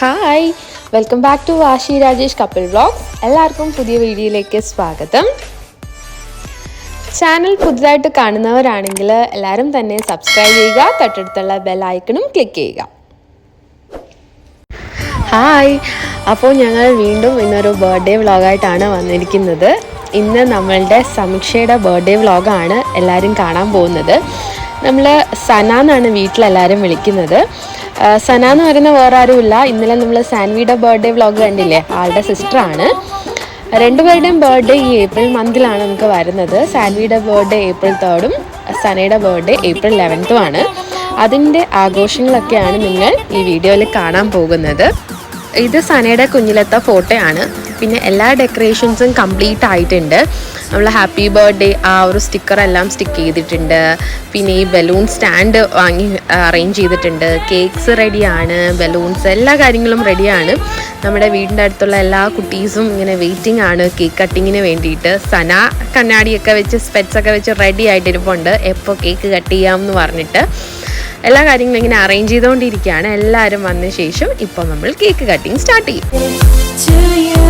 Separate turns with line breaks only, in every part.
Hi welcome back to Vashi Rajesh couple vlogs എല്ലാവർക്കും പുതിയ വീഡിയോയിലേക്ക് സ്വാഗതം. ചാനൽ പുതുതായിട്ട് കാണുന്നവരാണെങ്കിൽ എല്ലാവരും തന്നെ സബ്സ്ക്രൈബ് ചെയ്യുക തൊട്ടടുത്തുള്ള ബെൽ ഐക്കണും ക്ലിക്ക് ചെയ്യുക. ഹായ് അപ്പോൾ ഞങ്ങൾ വീണ്ടും ഇന്നൊരു ബർത്ത്ഡേ വ്ളോഗായിട്ടാണ് വന്നിരിക്കുന്നത്. ഇന്ന് നമ്മളുടെ സമീക്ഷയുടെ ബർത്ത്ഡേ വ്ളോഗാണ് എല്ലാവരും കാണാൻ പോകുന്നത്. നമ്മൾ സന എന്നാണ് വീട്ടിലെല്ലാവരും വിളിക്കുന്നത്. സന എന്ന് പറയുന്ന വേറെ ആരുമില്ല ഇന്നലെ നമ്മൾ സാൻവിയുടെ ബർത്ത്ഡേ വ്ളോഗ് കണ്ടില്ലേ? ആളുടെ സിസ്റ്ററാണ്. രണ്ടുപേരുടെയും ബർത്ത്ഡേ ഈ ഏപ്രിൽ മന്തിലാണ് നമുക്ക് വരുന്നത്. സാൻവിയുടെ ബർത്ത്ഡേ ഏപ്രിൽ തേർഡും സനയുടെ ബർത്ത്ഡേ ഏപ്രിൽ ലെവൻത്തും ആണ്. അതിന്റെ ആഘോഷങ്ങളൊക്കെയാണ് നിങ്ങൾ ഈ വീഡിയോയിൽ കാണാൻ പോകുന്നത്. ഇത് സനയുടെ കുഞ്ഞിലത്തെ ഫോട്ടോയാണ് പിന്നെ എല്ലാ ഡെക്കറേഷൻസും കംപ്ലീറ്റ് ആയിട്ടുണ്ട്. നമ്മൾ ഹാപ്പി ബർത്ത്ഡേ ആ ഒരു സ്റ്റിക്കർ എല്ലാം സ്റ്റിക്ക് ചെയ്തിട്ടുണ്ട്. പിന്നെ ഈ ബലൂൺ സ്റ്റാൻഡ് വാങ്ങി അറേഞ്ച് ചെയ്തിട്ടുണ്ട്. കേക്ക്സ് റെഡിയാണ് ബലൂൺസ് എല്ലാ കാര്യങ്ങളും റെഡിയാണ് നമ്മുടെ വീടിന്റെ അടുത്തുള്ള എല്ലാ കുട്ടീസും ഇങ്ങനെ വെയിറ്റിംഗ് ആണ്. കേക്ക് കട്ടിങ്ങിന് വേണ്ടിയിട്ട്. സന കണ്ണാടിയൊക്കെ വെച്ച് സ്പെറ്റ്സൊക്കെ വെച്ച് റെഡി ആയിട്ടിരിപ്പുണ്ട്. എപ്പോൾ കേക്ക് കട്ട് ചെയ്യാം എന്ന് പറഞ്ഞിട്ട്. എല്ലാ കാര്യങ്ങളും ഇങ്ങനെ അറേഞ്ച് ചെയ്തുകൊണ്ടിരിക്കുകയാണ്. എല്ലാവരും വന്ന ശേഷം ഇപ്പം നമ്മൾ കേക്ക് കട്ടിങ് സ്റ്റാർട്ട് ചെയ്യും.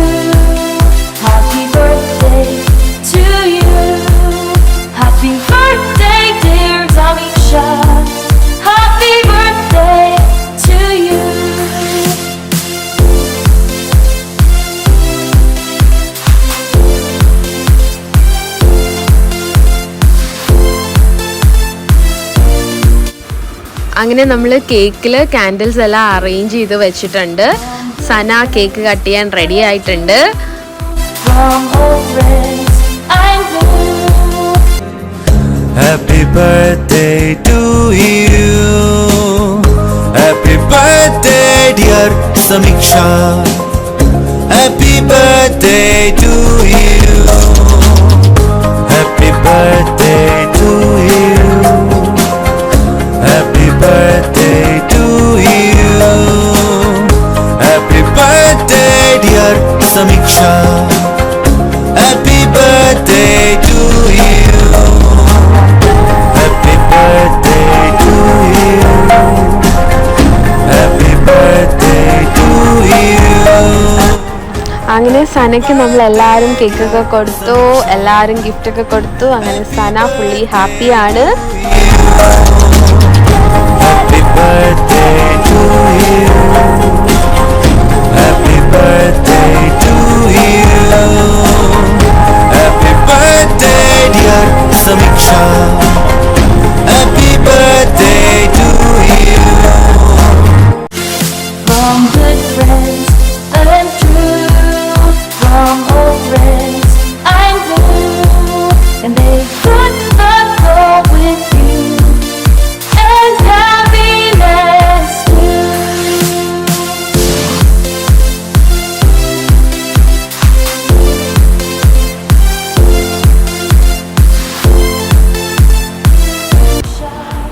അങ്ങനെ നമ്മൾ കേക്കിൽ കാൻഡിൽസ് എല്ലാം അറേഞ്ച് ചെയ്ത് വെച്ചിട്ടുണ്ട് സന കേക്ക് കട്ട് ചെയ്യാൻ റെഡി ആയിട്ടുണ്ട്.
Happy birthday to you. Happy birthday, dear Samiksha. Happy birthday to you.
അങ്ങനെ സനയ്ക്ക് നമ്മൾ എല്ലാവരും കേക്കൊക്കെ കൊടുത്തു എല്ലാവരും ഗിഫ്റ്റൊക്കെ കൊടുത്തു. അങ്ങനെ സന ഫുള്ളി ഹാപ്പിയാണ്
happy birthday Happy birthday to you.
From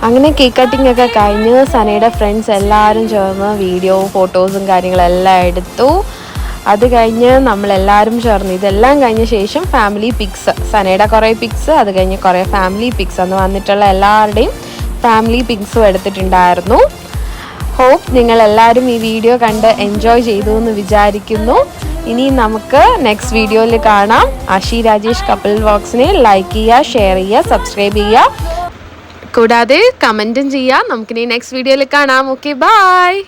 അങ്ങനെ കേക്ക് കട്ടിംഗ് ഒക്കെ കഴിഞ്ഞ് സനയുടെ ഫ്രണ്ട്സ് എല്ലാവരും ചേർന്ന് വീഡിയോ ഫോട്ടോസും കാര്യങ്ങളെല്ലാം എടുത്തു. അത് കഴിഞ്ഞ് നമ്മളെല്ലാവരും ചേർന്ന്. ഇതെല്ലാം കഴിഞ്ഞ ശേഷം ഫാമിലി പിക്സ് സനയുടെ കുറേ പിക്സ് അത് കഴിഞ്ഞ് കുറേ ഫാമിലി പിക്സ് അന്ന് വന്നിട്ടുള്ള എല്ലാവരുടെയും ഫാമിലി പിക്സും എടുത്തിട്ടുണ്ടായിരുന്നു. ഹോപ്പ് നിങ്ങൾ എല്ലാവരും ഈ വീഡിയോ കണ്ട് എൻജോയ് ചെയ്തു എന്ന് വിചാരിക്കുന്നു. ഇനി നമുക്ക് നെക്സ്റ്റ് വീഡിയോയിൽ കാണാം. ആഷി രാജേഷ് കപ്പിൾ വോക്സിനെ ലൈക്ക് ചെയ്യുക ഷെയർ ചെയ്യുക സബ്സ്ക്രൈബ് ചെയ്യുക. കൂടാതെ കമന്റും ചെയ്യാം. നമുക്കിനി നെക്സ്റ്റ് വീഡിയോയിൽ കാണാം. Okay bye